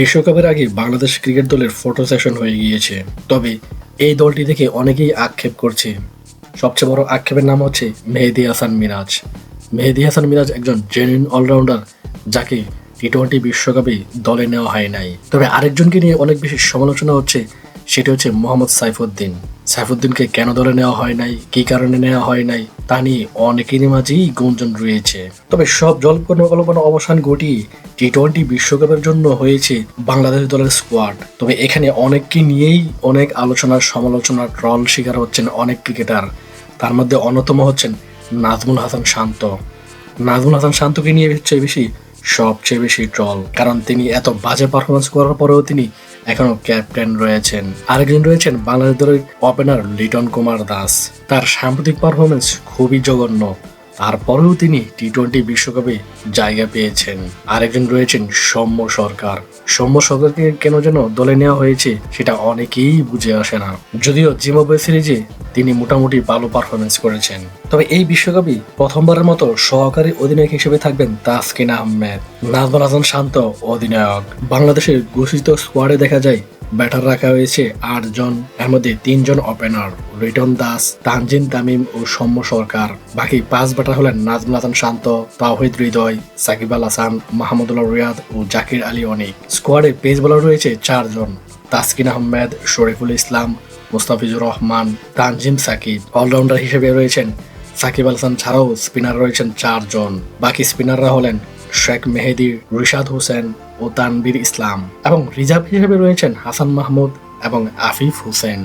বিশ্বকাপের আগে বাংলাদেশ ক্রিকেট দলের ফটো সেশন হয়ে গিয়েছে। তবে এই দলটি দেখে অনেকেই আক্ষেপ করছে। সবচেয়ে বড় আক্ষেপের নাম হচ্ছে মেহেদি হাসান মিরাজ। মেহেদি হাসান মিরাজ একজন জেনুইন অলরাউন্ডার যাকে টি টোয়েন্টি বিশ্বকাপে দলে নেওয়া হয় নাই। তবে আরেকজনকে নিয়ে অনেক বেশি সমালোচনা হচ্ছে সেটা হচ্ছে মোহাম্মদ সাইফুদ্দিন। সাইফুদ্দিনকে কেন দলে নেওয়া হয় নাই? কি কারণে নেওয়া হয় নাই? তা নিয়ে অনেকেরই মাঝেই গুঞ্জন রয়েছে। তবে সব কল্পনা অবসান ঘটিয়ে টি টোয়েন্টি বিশ্বকাপের জন্য হয়েছে বাংলাদেশ দলের স্কোয়াড তবে এখানে অনেককে নিয়েই অনেক আলোচনা সমালোচনা ট্রল শিকার হচ্ছেন অনেক ক্রিকেটার। তার মধ্যে অন্যতম হচ্ছেন নাজমুল হাসান শান্ত। নাজমুল হাসান শান্তকে নিয়ে হচ্ছে বেশি, সবচেয়ে বেশি ট্রল। কারণ তিনি এত বাজে পারফরমেন্স করার পরেও তিনি এখনও ক্যাপ্টেন রয়েছেন। আরেকজন রয়েছেন বাংলাদেশ দলের ওপেনার লিটন কুমার দাস। তার সাম্প্রতিক পারফরমেন্স খুবই জঘন্য। তারপরেও তিনি টি টোয়েন্টি বিশ্বকাপে জায়গা পেয়েছেন। আরেকজন রয়েছেন সৌম্য সরকার। সৌম্য সরকারকে কেন যেন দলে নেওয়া হয়েছে সেটা অনেকেই বুঝে আসে না। যদিও জিম্বাবুয়ে সিরিজে তিনি মোটামুটি ভালো পারফরমেন্স করেছেন। তবে এই বিশ্বকাপে প্রথমবারের মতো সহকারী অধিনায়ক হিসেবে থাকবেন তাসকিন আহমেদ। নাজমুল হাসান শান্ত অধিনায়ক। বাংলাদেশের ঘোষিত স্কোয়াডে দেখা যায় ব্যাটার রাখা হয়েছে আটজন, এর মধ্যে তিনজন ওপেনার রিটন দাস, তানজিন তামিম ও সৌম্য সরকার। বাকি পাঁচ ব্যাটার হলেন নাজমুল হাসান শান্ত, তাওহিদ হৃদয়, সাকিব আল হাসান, মাহমুদুল্লাহ রিয়াদ ও জাকির আলী অনিক। স্কোয়াডে পেস বোলার রয়েছে চারজন, তাসকিন আহমেদ, শরীফুল ইসলাম, মুস্তাফিজুর রহমান, তানজিম সাকিব। অলরাউন্ডার হিসেবে রয়েছেন সাকিব আল হাসান ছাড়াও স্পিনার রয়েছেন চারজন। বাকি স্পিনাররা হলেন শেখ মেহেদি, রিশাদ হোসেন ও তানবীর ইসলাম এবং রিজার্ভ হিসেবে রয়েছেন হাসান মাহমুদ এবং আফিফ হোসেন।